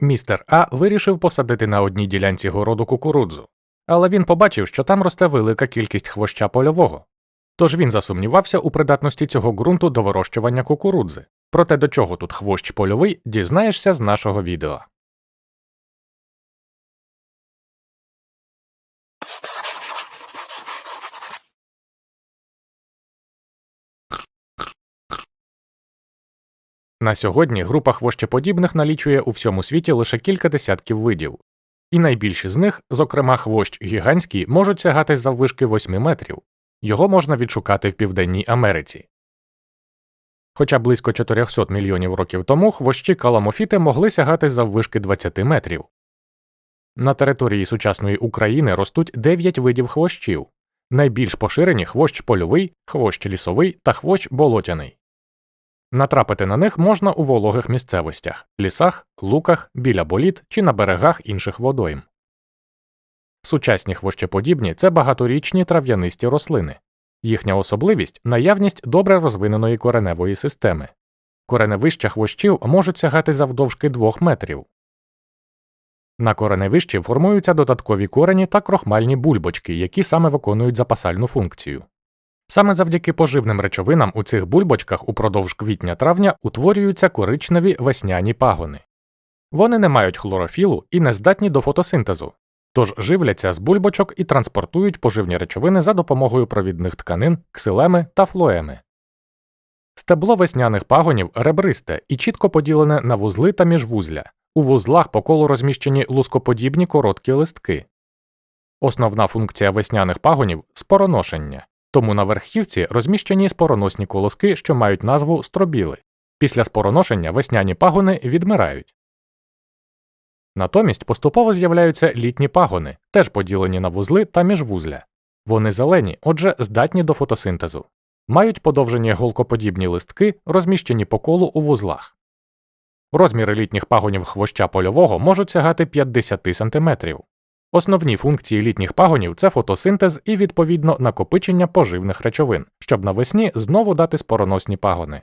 Містер А вирішив посадити на одній ділянці городу кукурудзу, але він побачив, що там росте велика кількість хвоща польового. Тож він засумнівався у придатності цього ґрунту до вирощування кукурудзи. Проте до чого тут хвощ польовий, дізнаєшся з нашого відео. На сьогодні група хвощеподібних налічує у всьому світі лише кілька десятків видів, і найбільші з них, зокрема хвощ гігантський, можуть сягати заввишки 8 метрів. Його можна відшукати в Південній Америці. Хоча близько 400 мільйонів років тому хвощі каламофіти могли сягати заввишки 20 метрів. На території сучасної України ростуть 9 видів хвощів. Найбільш поширені хвощ польовий, хвощ лісовий та хвощ болотяний. Натрапити на них можна у вологих місцевостях лісах, луках, біля боліт чи на берегах інших водойм. Сучасні хвощеподібні це багаторічні трав'янисті рослини. Їхня особливість наявність добре розвиненої кореневої системи. Кореневища хвощів можуть сягати завдовжки 2 метрів. На кореневищі формуються додаткові корені та крохмальні бульбочки, які саме виконують запасальну функцію. Саме завдяки поживним речовинам у цих бульбочках упродовж квітня-травня утворюються коричневі весняні пагони. Вони не мають хлорофілу і не здатні до фотосинтезу, тож живляться з бульбочок і транспортують поживні речовини за допомогою провідних тканин, ксилеми та флоеми. Стебло весняних пагонів ребристе і чітко поділене на вузли та міжвузля. У вузлах по колу розміщені лускоподібні короткі листки. Основна функція весняних пагонів спороношення. Тому на верхівці розміщені спороносні колоски, що мають назву стробіли. Після спороношення весняні пагони відмирають. Натомість поступово з'являються літні пагони, теж поділені на вузли та міжвузля. Вони зелені, отже, здатні до фотосинтезу. Мають подовжені голкоподібні листки, розміщені по колу у вузлах. Розміри літніх пагонів хвоща польового можуть сягати 50 см. Основні функції літніх пагонів це фотосинтез і, відповідно, накопичення поживних речовин, щоб навесні знову дати спороносні пагони.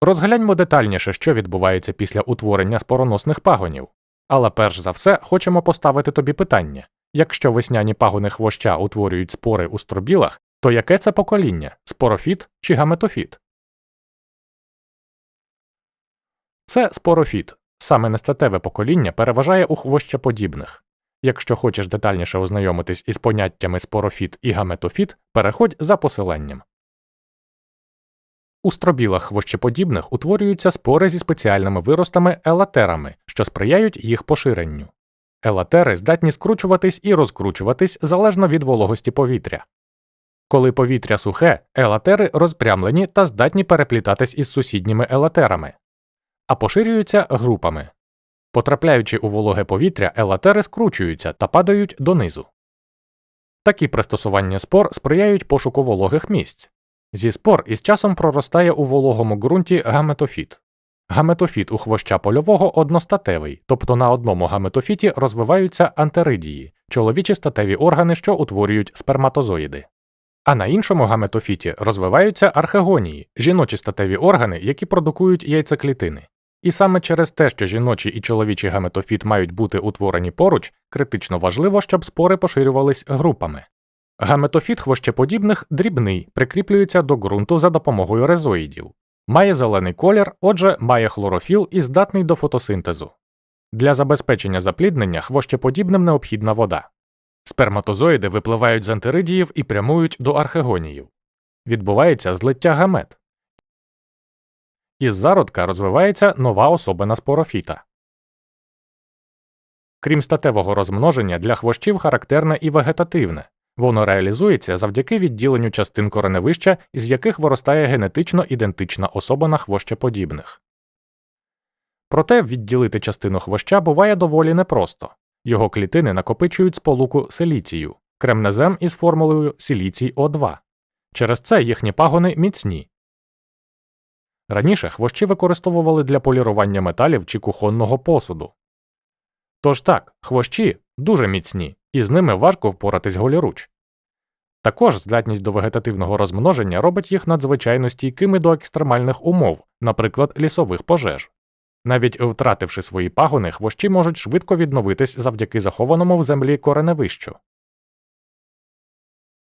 Розгляньмо детальніше, що відбувається після утворення спороносних пагонів. Але перш за все хочемо поставити тобі питання якщо весняні пагони хвоща утворюють спори у стробілах, то яке це покоління спорофіт чи гаметофіт? Це спорофіт. Саме нестатеве покоління переважає у хвощеподібних. Якщо хочеш детальніше ознайомитись із поняттями спорофіт і гаметофіт, переходь за посиланням. У стробілах хвощеподібних утворюються спори зі спеціальними виростами елатерами, що сприяють їх поширенню. Елатери здатні скручуватись і розкручуватись залежно від вологості повітря. Коли повітря сухе, елатери розпрямлені та здатні переплітатись із сусідніми елатерами а поширюються групами. Потрапляючи у вологе повітря, елатери скручуються та падають донизу. Такі пристосування спор сприяють пошуку вологих місць. Зі спор із часом проростає у вологому ґрунті гаметофіт. Гаметофіт у хвоща польового одностатевий, тобто на одному гаметофіті розвиваються антеридії, чоловічі статеві органи, що утворюють сперматозоїди. А на іншому гаметофіті розвиваються архегонії, жіночі статеві органи, які продукують яйцеклітини. І саме через те, що жіночі і чоловічі гаметофіт мають бути утворені поруч, критично важливо, щоб спори поширювались групами. Гаметофіт хвощеподібних дрібний, прикріплюється до ґрунту за допомогою резоїдів, має зелений колір, отже, має хлорофіл і здатний до фотосинтезу. Для забезпечення запліднення хвощеподібним необхідна вода. Сперматозоїди випливають з антеридіїв і прямують до архегоніїв. Відбувається злиття гамет. Із зародка розвивається нова особина спорофіта. Крім статевого розмноження, для хвощів характерне і вегетативне. Воно реалізується завдяки відділенню частин кореневища, із яких виростає генетично ідентична особина хвощеподібних. Проте відділити частину хвоща буває доволі непросто. Його клітини накопичують сполуку силіцію, кремнезем із формулою силіцій О2. Через це їхні пагони міцні. Раніше хвощі використовували для полірування металів чи кухонного посуду. Тож так, хвощі дуже міцні, і з ними важко впоратись голіруч. Також здатність до вегетативного розмноження робить їх надзвичайно стійкими до екстремальних умов, наприклад, лісових пожеж. Навіть втративши свої пагони, хвощі можуть швидко відновитись завдяки захованому в землі кореневищу.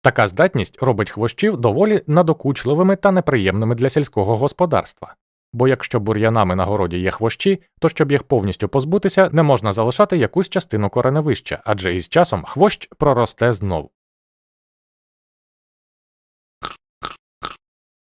Така здатність робить хвощів доволі надокучливими та неприємними для сільського господарства. Бо якщо бур'янами на городі є хвощі, то щоб їх повністю позбутися, не можна залишати якусь частину кореневища, адже із часом хвощ проросте знов.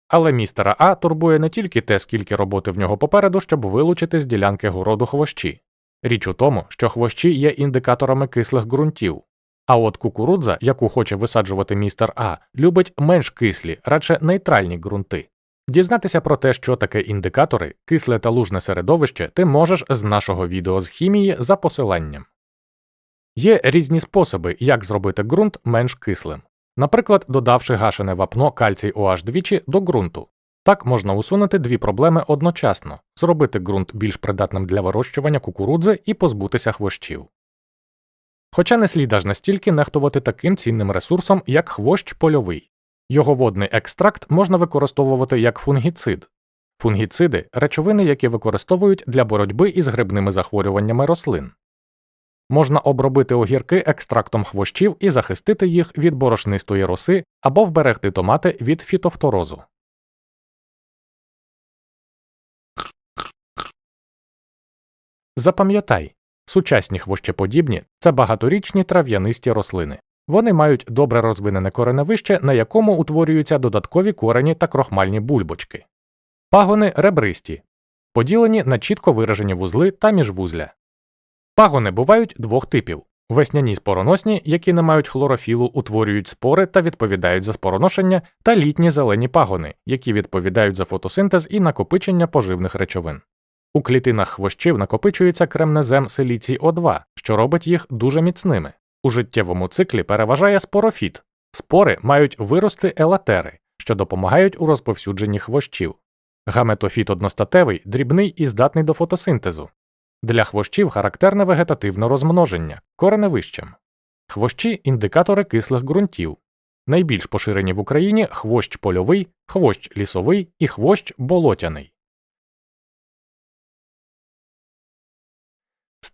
Але містера А турбує не тільки те, скільки роботи в нього попереду, щоб вилучити з ділянки городу хвощі. Річ у тому, що хвощі є індикаторами кислих ґрунтів. А от кукурудза, яку хоче висаджувати містер А, любить менш кислі, радше нейтральні ґрунти. Дізнатися про те, що таке індикатори, кисле та лужне середовище, ти можеш з нашого відео з хімії за посиланням. Є різні способи, як зробити ґрунт менш кислим. Наприклад, додавши гашене вапно кальцій OH двічі до ґрунту. Так можна усунути дві проблеми одночасно зробити ґрунт більш придатним для вирощування кукурудзи і позбутися хвощів. Хоча не слід аж настільки нехтувати таким цінним ресурсом, як хвощ польовий. Його водний екстракт можна використовувати як фунгіцид. Фунгіциди речовини, які використовують для боротьби із грибними захворюваннями рослин. Можна обробити огірки екстрактом хвощів і захистити їх від борошнистої роси або вберегти томати від фітофторозу. Запам'ятай, сучасні хвощеподібні це багаторічні трав'янисті рослини. Вони мають добре розвинене кореневище, на якому утворюються додаткові корені та крохмальні бульбочки. Пагони ребристі, поділені на чітко виражені вузли та міжвузля. Пагони бувають двох типів весняні спороносні, які не мають хлорофілу, утворюють спори та відповідають за спороношення, та літні зелені пагони, які відповідають за фотосинтез і накопичення поживних речовин. У клітинах хвощів накопичується кремнезем силіцій О2, що робить їх дуже міцними. У життєвому циклі переважає спорофіт. Спори мають вирости елатери, що допомагають у розповсюдженні хвощів. Гаметофіт одностатевий, дрібний і здатний до фотосинтезу. Для хвощів характерне вегетативне розмноження кореневищем. Хвощі індикатори кислих ґрунтів. Найбільш поширені в Україні хвощ польовий, хвощ лісовий і хвощ болотяний.